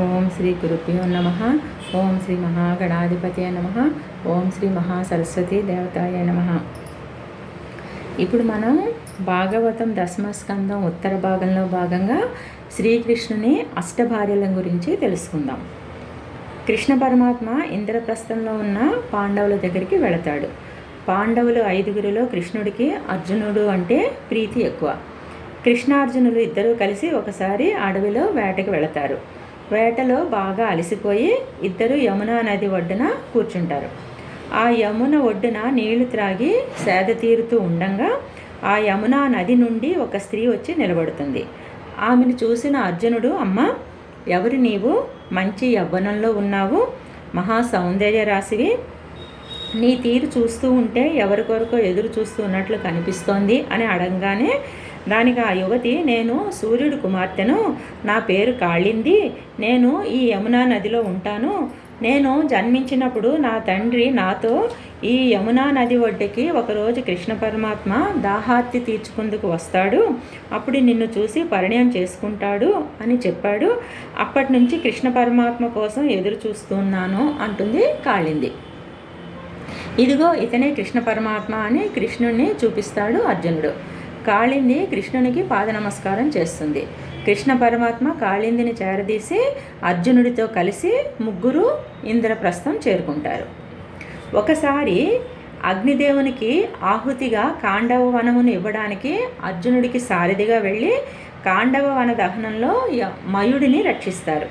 ఓం శ్రీ గురుభ్యో నమ. ఓం శ్రీ మహాగణాధిపతయ నమ. ఓం శ్రీ మహాసరస్వతి దేవతాయ నమ. ఇప్పుడు మనం భాగవతం దశమస్కందం ఉత్తర భాగంలో భాగంగా శ్రీకృష్ణుని అష్టభార్యల గురించి తెలుసుకుందాం. కృష్ణ పరమాత్మ ఇంద్రప్రస్థంలో ఉన్న పాండవుల దగ్గరికి వెళతాడు. పాండవులు ఐదుగురిలో కృష్ణుడికి అర్జునుడు అంటే ప్రీతి ఎక్కువ. కృష్ణార్జునులు ఇద్దరూ కలిసి ఒకసారి అడవిలో వేటకి వెళతారు. వేటలో బాగా అలసిపోయి ఇద్దరు యమునా నది ఒడ్డున కూర్చుంటారు. ఆ యమున ఒడ్డున నీళ్ళు త్రాగి సేద తీరుతూ ఉండంగా ఆ యమునా నది నుండి ఒక స్త్రీ వచ్చి నిలబడుతుంది. ఆమెను చూసిన అర్జునుడు అమ్మ ఎవరు నీవు? మంచి యవ్వనంలో ఉన్నావు. మహా సౌందర్య రాశివి. నీ తీరు చూస్తూ ఉంటే ఎవరి కొరకో ఎదురు చూస్తూ ఉన్నట్లు కనిపిస్తోంది అని అడగగానే దానికి ఆ యువతి నేను సూర్యుడు కుమార్తెను నా పేరు కాళింది. నేను ఈ యమునా నదిలో ఉంటాను. నేను జన్మించినప్పుడు నా తండ్రి నాతో ఈ యమునా నది ఒడ్డుకి ఒకరోజు కృష్ణ పరమాత్మ దాహార్తి తీర్చుకుందుకు వస్తాడు. అప్పుడు నిన్ను చూసి పరిణయం చేసుకుంటాడు అని చెప్పాడు. అప్పటి నుంచి కృష్ణ పరమాత్మ కోసం ఎదురు చూస్తున్నాను అంటుంది కాళింది. ఇదిగో ఇతనే కృష్ణ పరమాత్మ అని కృష్ణుణ్ణి చూపిస్తాడు అర్జునుడు. కాళింది కృష్ణునికి పాద నమస్కారం చేస్తుంది. కృష్ణ పరమాత్మ కాళిందిని చేరదీసి అర్జునుడితో కలిసి ముగ్గురు ఇంద్రప్రస్థం చేరుకుంటారు. ఒకసారి అగ్నిదేవునికి ఆహుతిగా కాండవ వనమును ఇవ్వడానికి అర్జునుడికి సారథిగా వెళ్ళి కాండవ వన దహనంలో మయుడిని రక్షిస్తారు.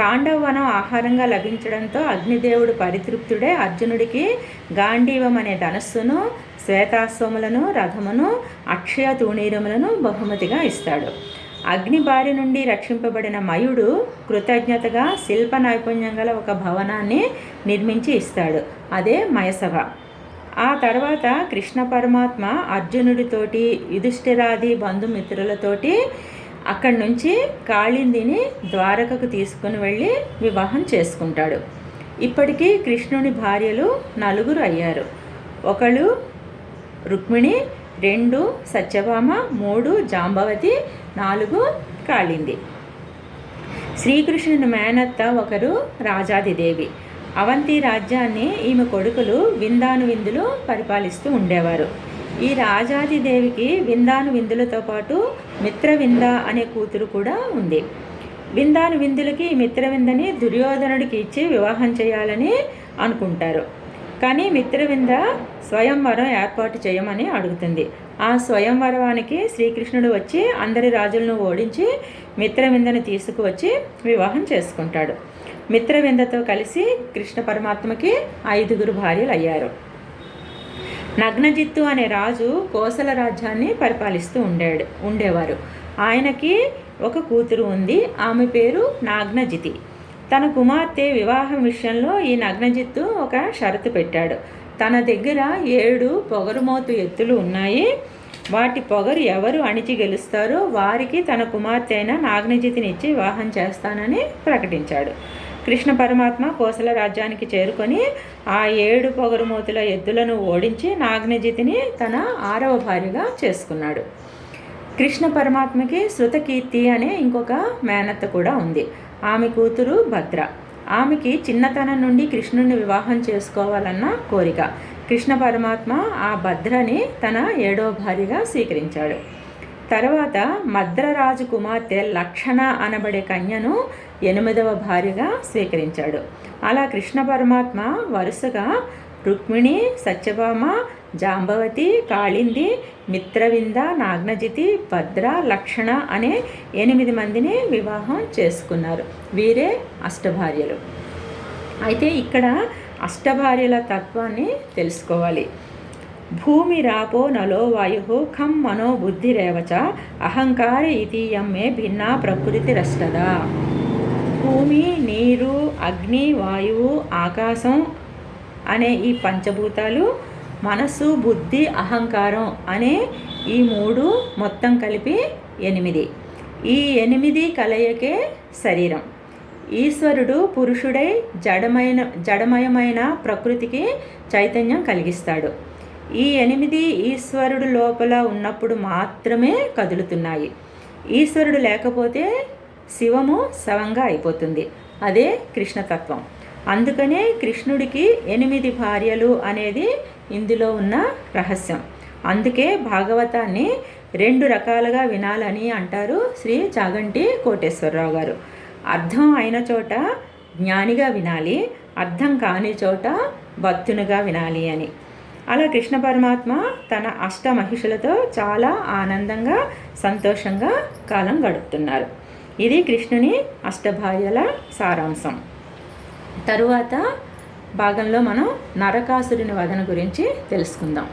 కాండవ వనం ఆహారంగా లభించడంతో అగ్నిదేవుడు పరితృప్తుడే. అర్జునుడికి గాంధీవం అనే ధనస్సును శ్వేతాశ్వములను రథమును అక్షయ తూణీరములను బహుమతిగా ఇస్తాడు. అగ్ని బారి నుండి రక్షింపబడిన మయుడు కృతజ్ఞతగా శిల్ప నైపుణ్యం గల ఒక భవనాన్ని నిర్మించి ఇస్తాడు. అదే మయసభ. ఆ తర్వాత కృష్ణ పరమాత్మ అర్జునుడితోటి యుధిష్ఠిరాది బంధుమిత్రులతోటి అక్కడి నుంచి కాళిందిని ద్వారకకు తీసుకుని వెళ్ళి వివాహం చేసుకుంటాడు. ఇప్పటికీ కృష్ణుని భార్యలు నలుగురు అయ్యారు. ఒకళ్ళు రుక్మిణి రెండు సత్యభామ మూడు జాంబవతి నాలుగు కాళింది. శ్రీకృష్ణుని మేనత్త ఒకరు రాజాదిదేవి. అవంతి రాజ్యాన్ని ఈమె కొడుకులు విందాను విందులు పరిపాలిస్తూ ఉండేవారు. ఈ రాజాదిదేవికి విందాను విందులతో పాటు మిత్రవింద అనే కూతురు కూడా ఉంది. విందాను విందులకి మిత్రవిందని దుర్యోధనుడికి ఇచ్చి వివాహం చేయాలని అనుకుంటారు. కానీ మిత్రవింద స్వయంవరం ఏర్పాటు చేయమని అడుగుతుంది. ఆ స్వయంవరానికి శ్రీకృష్ణుడు వచ్చి అందరి రాజులను ఓడించి మిత్రవిందను తీసుకువచ్చి వివాహం చేసుకుంటాడు. మిత్రవిందతో కలిసి కృష్ణ పరమాత్మకి ఐదుగురు భార్యలు అయ్యారు. నగ్నజిత్తు అనే రాజు కోసల రాజ్యాన్ని పరిపాలిస్తూ ఉండాడు ఉండేవారు. ఆయనకి ఒక కూతురు ఉంది ఆమె పేరు నాగ్నజితి. తన కుమార్తె వివాహం విషయంలో ఈ నగ్నజిత్తు ఒక షరతు పెట్టాడు. తన దగ్గర ఏడు పొగరుమోతు ఎత్తులు ఉన్నాయి. వాటి పొగరు ఎవరు అణిచి గెలుస్తారో వారికి తన కుమార్తె అయిన నాగ్నజితినిచ్చి వివాహం చేస్తానని ప్రకటించాడు. కృష్ణ పరమాత్మ కోసల రాజ్యానికి చేరుకొని ఆ ఏడు పొగరుమూతుల ఎద్దులను ఓడించి నాగ్నజితిని తన ఆరవ భార్యగా చేసుకున్నాడు. కృష్ణ పరమాత్మకి శృతకీర్తి అనే ఇంకొక మేనత్త కూడా ఉంది. ఆమె కూతురు భద్ర. ఆమెకి చిన్నతనం నుండి కృష్ణుని వివాహం చేసుకోవాలన్న కోరిక. కృష్ణ పరమాత్మ ఆ భద్రని తన ఏడవ భార్యగా స్వీకరించాడు. తర్వాత మద్రరాజు కుమార్తె లక్షణ అనబడే కన్యను ఎనిమిదవ భార్యగా స్వీకరించాడు. అలా కృష్ణ పరమాత్మ వరుసగా రుక్మిణి సత్యభామ జాంబవతి కాళింది మిత్రవింద నాగ్నజితి భద్ర లక్షణ అనే ఎనిమిది మందిని వివాహం చేసుకున్నారు. వీరే అష్టభార్యలు. అయితే ఇక్కడ అష్టభార్యల తత్వాన్ని తెలుసుకోవాలి. భూమి రాపో నలో వాయు ఖం మనో బుద్ధిరేవచ అహంకార ఇతీయం మే భిన్నా ప్రకృతి రష్టదా. భూమి నీరు అగ్ని వాయువు ఆకాశం అనే ఈ పంచభూతాలు మనస్సు బుద్ధి అహంకారం అనే ఈ మూడు మొత్తం కలిపి ఎనిమిది. ఈ ఎనిమిది కలయికే శరీరం. ఈశ్వరుడు పురుషుడై జడమైన జడమయమైన ప్రకృతికి చైతన్యం కలిగిస్తాడు. ఈ ఎనిమిది ఈశ్వరుడు లోపల ఉన్నప్పుడు మాత్రమే కదులుతున్నాయి. ఈశ్వరుడు లేకపోతే శివము శవంగా అయిపోతుంది. అదే కృష్ణతత్వం. అందుకనే కృష్ణుడికి ఎనిమిది భార్యలు అనేది ఇందులో ఉన్న రహస్యం. అందుకే భాగవతాన్ని రెండు రకాలుగా వినాలని అంటారు శ్రీ చాగంటి కోటేశ్వరరావు గారు. అర్థం అయిన చోట జ్ఞానిగా వినాలి అర్థం కాని చోట భక్తునిగా వినాలి అని. అలా కృష్ణ పరమాత్మ తన అష్ట మహిషులతో చాలా ఆనందంగా సంతోషంగా కాలం గడుపుతున్నారు. ఇది కృష్ణుని అష్టభార్యల సారాంశం. తరువాత భాగంలో మనం నరకాసురుని వదన గురించి తెలుసుకుందాం.